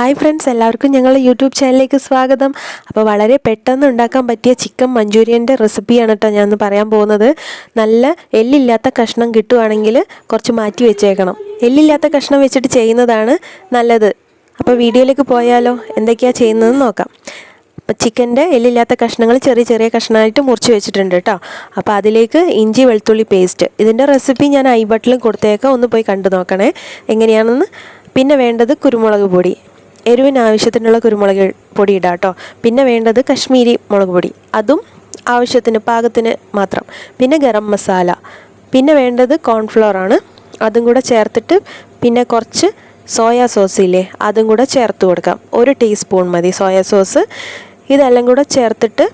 Hi friends എല്ലാവർക്കും ഞങ്ങളുടെ YouTube ചാനലിലേക്ക് സ്വാഗതം. അപ്പോൾ വളരെ പെട്ടെന്ന് ഉണ്ടാക്കാൻ പറ്റിയ ചിക്കൻ മഞ്ചൂരിയന്റെ റെസിപ്പിയാണ് കേട്ടോ ഞാൻ പറയാൻ പോകുന്നത്. നല്ല എല്ലില്ലാത്ത കഷ്ണം കിട്ടുവാണെങ്കിൽ കുറച്ച് മാറ്റി വെച്ചേക്കണം. എല്ലില്ലാത്ത കഷ്ണം വെച്ചിട്ട് ചെയ്യുന്നതാണ് നല്ലത്. അപ്പോൾ വീഡിയോയിലേക്ക് പോയാലോ? എന്തൊക്കെയാണ് ചെയ്യുന്നതെന്ന് നോക്കാം. അപ്പോൾ ചിക്കന്റെ എല്ലില്ലാത്ത കഷ്ണങ്ങൾ ചെറിയ ചെറിയ കഷ്ണമായിട്ട് മുറിച്ച് വെച്ചിട്ടുണ്ട് കേട്ടോ. അപ്പോൾ അതിലേക്ക് ഇഞ്ചി വെളുത്തുള്ളി പേസ്റ്റ്. ഇതിന്റെ റെസിപ്പി ഞാൻ ഐ ബട്ടിലും കൊടുത്തേക്കാം. ഒന്ന് പോയി കണ്ടു നോക്കണേ. എങ്ങനെയാണെന്ന്? പിന്നെ വേണ്ടത് കുരുമുളക് പൊടി. എരിവിന് ആവശ്യത്തിനുള്ള കുരുമുളക് പൊടി ഇടാം കേട്ടോ. പിന്നെ വേണ്ടത് കശ്മീരി മുളക് പൊടി. അതും ആവശ്യത്തിന് പാകത്തിന് മാത്രം. പിന്നെ ഗരം മസാല. പിന്നെ വേണ്ടത് കോൺഫ്ലോർ ആണ്. അതും കൂടെ ചേർത്തിട്ട് പിന്നെ കുറച്ച് സോയാ സോസ് ഇല്ലേ അതും കൂടെ ചേർത്ത് കൊടുക്കാം. ഒരു ടീസ്പൂൺ മതി സോയാ സോസ് ഇതെല്ലാം കൂടെ ചേർത്തിട്ട്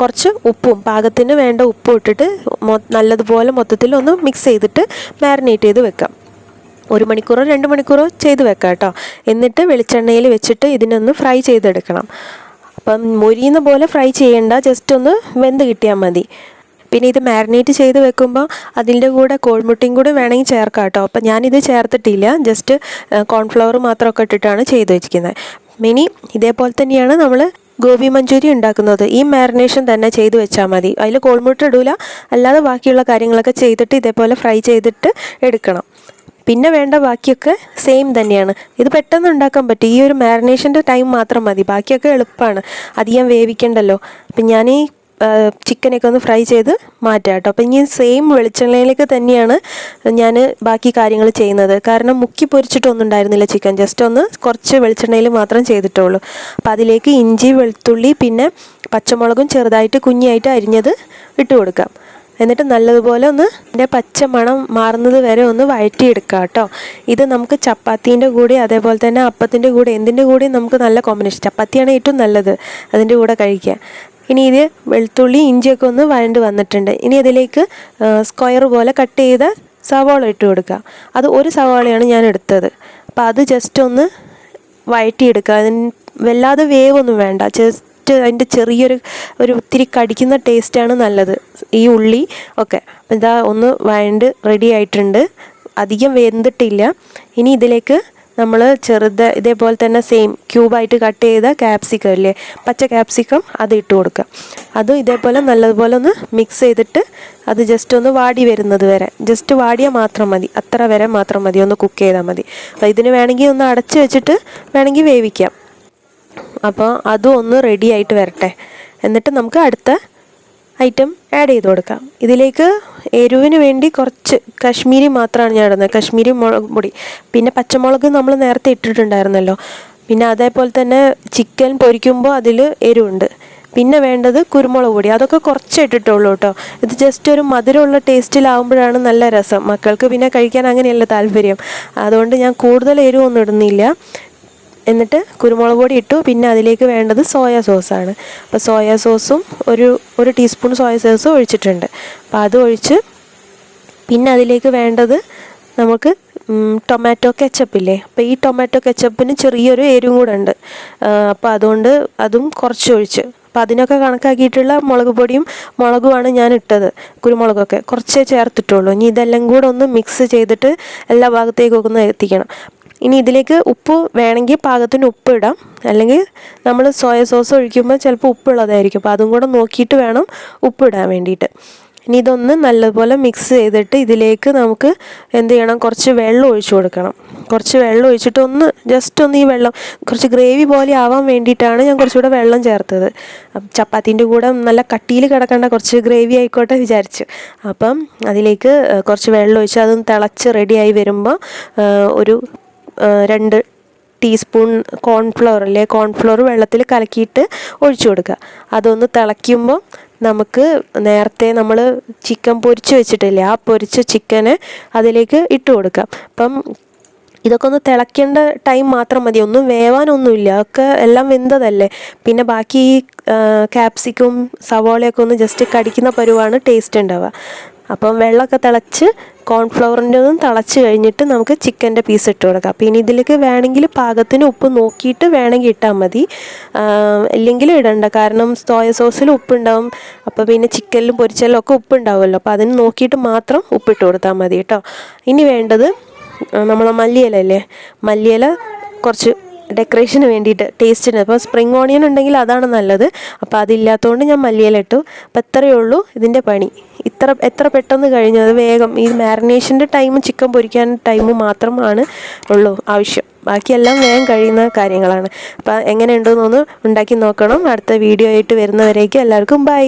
കുറച്ച് ഉപ്പും പാകത്തിന് വേണ്ട ഉപ്പും ഇട്ടിട്ട് നല്ലതുപോലെ മൊത്തത്തിൽ ഒന്ന് മിക്സ് ചെയ്തിട്ട് മാരിനേറ്റ് ചെയ്ത് വെക്കാം. ഒരു മണിക്കൂറോ രണ്ട് മണിക്കൂറോ ചെയ്ത് വെക്കാം കേട്ടോ. എന്നിട്ട് വെളിച്ചെണ്ണയിൽ വെച്ചിട്ട് ഇതിനൊന്ന് ഫ്രൈ ചെയ്തെടുക്കണം. അപ്പം മൊരിയുന്ന പോലെ ഫ്രൈ ചെയ്യേണ്ട ജസ്റ്റ് ഒന്ന് വെന്ത് കിട്ടിയാൽ മതി. പിന്നെ ഇത് മാരിനേറ്റ് ചെയ്ത് വെക്കുമ്പോൾ അതിന്റെ കൂടെ കോഴിമുട്ടയും കൂടെ വേണമെങ്കിൽ ചേർക്കാം കേട്ടോ. അപ്പം ഞാനിത് ചേർത്തിട്ടില്ല ജസ്റ്റ് കോൺഫ്ലവർ മാത്രമൊക്കെ ഇട്ടിട്ടാണ് ചെയ്ത് വെച്ചിരിക്കുന്നത്. മിനി ഇതേപോലെ തന്നെയാണ് നമ്മൾ ഗോബി മഞ്ചൂരി ഉണ്ടാക്കുന്നത്. ഈ മാരിനേഷൻ തന്നെ ചെയ്ത് വെച്ചാൽ മതി. അതിൽ കോൾമുട്ട ഇടൂല അല്ലാതെ ബാക്കിയുള്ള കാര്യങ്ങളൊക്കെ ചെയ്തിട്ട് ഇതേപോലെ ഫ്രൈ ചെയ്തിട്ട് എടുക്കണം. പിന്നെ വേണ്ട ബാക്കിയൊക്കെ സെയിം തന്നെയാണ്. ഇത് പെട്ടെന്ന് ഉണ്ടാക്കാൻ പറ്റും. ഈ ഒരു മാരിനേഷന്റെ ടൈം മാത്രം മതി. ബാക്കിയൊക്കെ എളുപ്പമാണ് അധികം വേവിക്കണ്ടല്ലോ. അപ്പം ഞാൻ ഈ ചിക്കനൊക്കെ ഒന്ന് ഫ്രൈ ചെയ്ത് മാറ്റാം കേട്ടോ. അപ്പം ഇനി സെയിം വെളിച്ചെണ്ണയിലേക്ക് തന്നെയാണ് ഞാൻ ബാക്കി കാര്യങ്ങൾ ചെയ്യുന്നത്. കാരണം മുക്കി പൊരിച്ചിട്ടൊന്നും ഉണ്ടായിരുന്നില്ല ചിക്കൻ ജസ്റ്റ് ഒന്ന് കുറച്ച് വെളിച്ചെണ്ണയിൽ മാത്രം ചെയ്തിട്ടുള്ളൂ. അപ്പോൾ അതിലേക്ക് ഇഞ്ചി വെളുത്തുള്ളി പിന്നെ പച്ചമുളകും ചെറുതായിട്ട് കുഞ്ഞായിട്ട് അരിഞ്ഞത് ഇട്ട് കൊടുക്കാം. എന്നിട്ട് നല്ലതുപോലെ ഒന്ന് ഇതിന്റെ പച്ച മണം മാറുന്നത് വരെ ഒന്ന് വഴറ്റിയെടുക്കുക കേട്ടോ. ഇത് നമുക്ക് ചപ്പാത്തീന്റെ കൂടെ അതേപോലെ തന്നെ അപ്പത്തിന്റെ കൂടെ എന്തിന്റെ കൂടെ നമുക്ക് നല്ല കോമ്പിനേഷൻ ചപ്പാത്തിയാണ് ഏറ്റവും നല്ലത് അതിന്റെ കൂടെ കഴിക്കുക ഇനി ഇത് വെളുത്തുള്ളി ഇഞ്ചിയൊക്കെ ഒന്ന് വഴണ്ട് വന്നിട്ടുണ്ട്. ഇനി അതിലേക്ക് സ്ക്വയർ പോലെ കട്ട് ചെയ്ത സവാള ഇട്ട് കൊടുക്കുക. അത് ഒരു സവാളയാണ് ഞാൻ എടുത്തത്. അപ്പോൾ അത് ജസ്റ്റ് ഒന്ന് വഴറ്റിയെടുക്കുക. അതിന് വല്ലാതെ വേവൊന്നും വേണ്ട. ജസ്റ്റ് അതിന്റെ ചെറിയൊരു ഒരു ഒത്തിരി കടിക്കുന്ന ടേസ്റ്റാണ് നല്ലത്. ഈ ഉള്ളി ഒക്കെ ഇതാ ഒന്ന് വഴണ്ട് റെഡി ആയിട്ടുണ്ട്. അധികം വെന്തിട്ടില്ല. ഇനി ഇതിലേക്ക് നമ്മൾ ചെറുത് ഇതേപോലെ തന്നെ സെയിം ക്യൂബായിട്ട് കട്ട് ചെയ്ത ക്യാപ്സിക്കം ഇല്ലേ? പച്ച ക്യാപ്സിക്കം അത് ഇട്ട് കൊടുക്കുക. അതും ഇതേപോലെ നല്ലതുപോലെ ഒന്ന് മിക്സ് ചെയ്തിട്ട് അത് ജസ്റ്റ് ഒന്ന് വാടി വരുന്നത് വരെ. ജസ്റ്റ് വാടിയാൽ മാത്രം മതി. അത്ര വരെ മാത്രം മതി. ഒന്ന് കുക്ക് ചെയ്താൽ മതി. അപ്പോൾ ഇതിന് വേണമെങ്കിൽ ഒന്ന് അടച്ച് വെച്ചിട്ട് വേണമെങ്കിൽ വേവിക്കാം. അപ്പോൾ അതും ഒന്ന് റെഡി ആയിട്ട് വരട്ടെ. എന്നിട്ട് നമുക്ക് അടുത്ത ഐറ്റം ആഡ് ചെയ്ത് കൊടുക്കാം. ഇതിലേക്ക് എരിവിന് വേണ്ടി കുറച്ച് കശ്മീരി മാത്രമാണ് ഞാൻ ഇടുന്നത്. കശ്മീരി മുളക് പൊടി. പിന്നെ പച്ചമുളക് നമ്മൾ നേരത്തെ ഇട്ടിട്ടുണ്ടായിരുന്നല്ലോ. പിന്നെ അതേപോലെ തന്നെ ചിക്കൻ പൊരിക്കുമ്പോൾ അതിൽ എരിവുണ്ട്. പിന്നെ വേണ്ടത് കുരുമുളക് പൊടി. അതൊക്കെ കുറച്ച് ഇട്ടിട്ടുള്ളൂ കേട്ടോ. ഇത് ജസ്റ്റ് ഒരു മധുരമുള്ള ടേസ്റ്റിലാവുമ്പോഴാണ് നല്ല രസം. മക്കൾക്ക് പിന്നെ കഴിക്കാൻ അങ്ങനെയല്ല താല്പര്യം. അതുകൊണ്ട് ഞാൻ കൂടുതൽ എരിവൊന്നും ഇടുന്നില്ല. എന്നിട്ട് കുരുമുളക് പൊടി ഇട്ടു. പിന്നെ അതിലേക്ക് വേണ്ടത് സോയാ സോസാണ്. അപ്പോൾ സോയാ സോസും ഒരു ഒരു ടീസ്പൂൺ സോയാ സോസും ഒഴിച്ചിട്ടുണ്ട്. അപ്പോൾ അത് ഒഴിച്ച് പിന്നെ അതിലേക്ക് വേണ്ടത് നമുക്ക് ടൊമാറ്റോ കെച്ചപ്പില്ലേ അപ്പോൾ ഈ ടൊമാറ്റോ കെച്ചപ്പിന് ചെറിയൊരു എരിവും കൂടെ ഉണ്ട്. അപ്പോൾ അതുകൊണ്ട് അതും കുറച്ച് ഒഴിച്ച്. അപ്പോൾ അതിനൊക്കെ കണക്കാക്കിയിട്ടുള്ള മുളക് പൊടിയും മുളകുമാണ് ഞാൻ ഇട്ടത് കുരുമുളകൊക്കെ. കുറച്ചേ ചേർത്തിട്ടുള്ളൂ. ഇനി ഇതെല്ലാം കൂടെ ഒന്ന് മിക്സ് ചെയ്തിട്ട് എല്ലാ ഭാഗത്തേക്കൊക്കെ ഒന്ന് എത്തിക്കണം. ഇനി ഇതിലേക്ക് ഉപ്പ് വേണമെങ്കിൽ പാകത്തിന് ഉപ്പ് ഇടാം. അല്ലെങ്കിൽ നമ്മൾ സോയ സോസ് ഒഴിക്കുമ്പോൾ ചിലപ്പോൾ ഉപ്പുള്ളതായിരിക്കും അപ്പോൾ അതും കൂടെ നോക്കിയിട്ട് വേണം ഉപ്പ് ഇടാൻ വേണ്ടിയിട്ട്. ഇനി ഇതൊന്ന് നല്ലപോലെ മിക്സ് ചെയ്തിട്ട് ഇതിലേക്ക് നമുക്ക് എന്ത് ചെയ്യണം? കുറച്ച് വെള്ളം ഒഴിച്ചു കൊടുക്കണം. കുറച്ച് വെള്ളം ഒഴിച്ചിട്ട് ഒന്ന് ജസ്റ്റ് ഒന്ന് ഈ വെള്ളം കുറച്ച് ഗ്രേവി പോലെ ആവാൻ വേണ്ടിയിട്ടാണ് ഞാൻ കുറച്ചുകൂടെ വെള്ളം ചേർത്തത്. ചപ്പാത്തിന്റെ കൂടെ നല്ല കട്ടിയിൽ കിടക്കേണ്ട കുറച്ച് ഗ്രേവി ആയിക്കോട്ടെ വിചാരിച്ചു. അപ്പം അതിലേക്ക് കുറച്ച് വെള്ളം ഒഴിച്ച് അതും തിളച്ച് റെഡിയായി വരുമ്പോൾ ഒരു രണ്ട് ടീസ്പൂൺ കോൺഫ്ലവർ അല്ലെ? കോൺഫ്ലവർ വെള്ളത്തിൽ കലക്കിയിട്ട് ഒഴിച്ചു കൊടുക്കുക. അതൊന്ന് തിളയ്ക്കുമ്പോൾ നമുക്ക് നേരത്തെ നമ്മൾ ചിക്കൻ പൊരിച്ച് വെച്ചിട്ടില്ലേ? ആ പൊരിച്ച ചിക്കന് അതിലേക്ക് ഇട്ട് കൊടുക്കാം അപ്പം ഇതൊക്കെ ഒന്ന് തിളയ്ക്കേണ്ട ടൈം മാത്രം മതി. ഒന്നും വേവാനൊന്നുമില്ല. ഒക്കെ എല്ലാം വെന്തതല്ലേ? പിന്നെ ബാക്കി ഈ ക്യാപ്സിക്കും സവോളയൊക്കെ ഒന്ന് ജസ്റ്റ് കടിക്കുന്ന പരുവാണ് ടേസ്റ്റ് ഉണ്ടാവുക. അപ്പം വെള്ളമൊക്കെ തിളച്ച് കോൺഫ്ലവറിന്റെ ഒന്നും തിളച്ച് കഴിഞ്ഞിട്ട് നമുക്ക് ചിക്കന്റെ പീസ് ഇട്ട് കൊടുക്കാം. പിന്നെ ഇതിലേക്ക് വേണമെങ്കിൽ പാകത്തിന് ഉപ്പ് നോക്കിയിട്ട് വേണമെങ്കിൽ ഇട്ടാൽ മതി. ഇല്ലെങ്കിലും ഇടണ്ട. കാരണം സോയ സോസിൽ ഉപ്പുണ്ടാവും. അപ്പോൾ പിന്നെ ചിക്കനിലും പൊരിച്ചാലും ഒക്കെ ഉപ്പുണ്ടാവുമല്ലോ. അപ്പോൾ അതിന് നോക്കിയിട്ട് മാത്രം ഉപ്പിട്ട് കൊടുത്താൽ മതി കേട്ടോ. ഇനി വേണ്ടത് നമ്മളെ മല്ലിയില അല്ലേ മല്ലിയില കുറച്ച് ഡെക്കറേഷന് വേണ്ടിയിട്ട് ടേസ്റ്റിന് അപ്പോൾ സ്പ്രിങ് ഓണിയൻ ഉണ്ടെങ്കിൽ അതാണ് നല്ലത്. അപ്പോൾ അതില്ലാത്തതുകൊണ്ട് ഞാൻ മല്ലിയില ഇട്ടു അപ്പോൾ ഇത്രയേ ഉള്ളൂ ഇതിന്റെ പണി. ഇത്ര എത്ര പെട്ടെന്ന് കഴിഞ്ഞു. അത് വേഗം ഈ മാരിനേഷന്റെ ടൈം ചിക്കൻ പൊരിക്കാൻ ടൈം മാത്രമാണ് ഉള്ളൂ ആവശ്യം. ബാക്കിയെല്ലാം വേഗം കഴിയുന്ന കാര്യങ്ങളാണ്. അപ്പോൾ എങ്ങനെയുണ്ടെന്നൊന്ന് ഉണ്ടാക്കി നോക്കണം. അടുത്ത വീഡിയോ ആയിട്ട് വരുന്നവരേക്കും എല്ലാവർക്കും ബൈ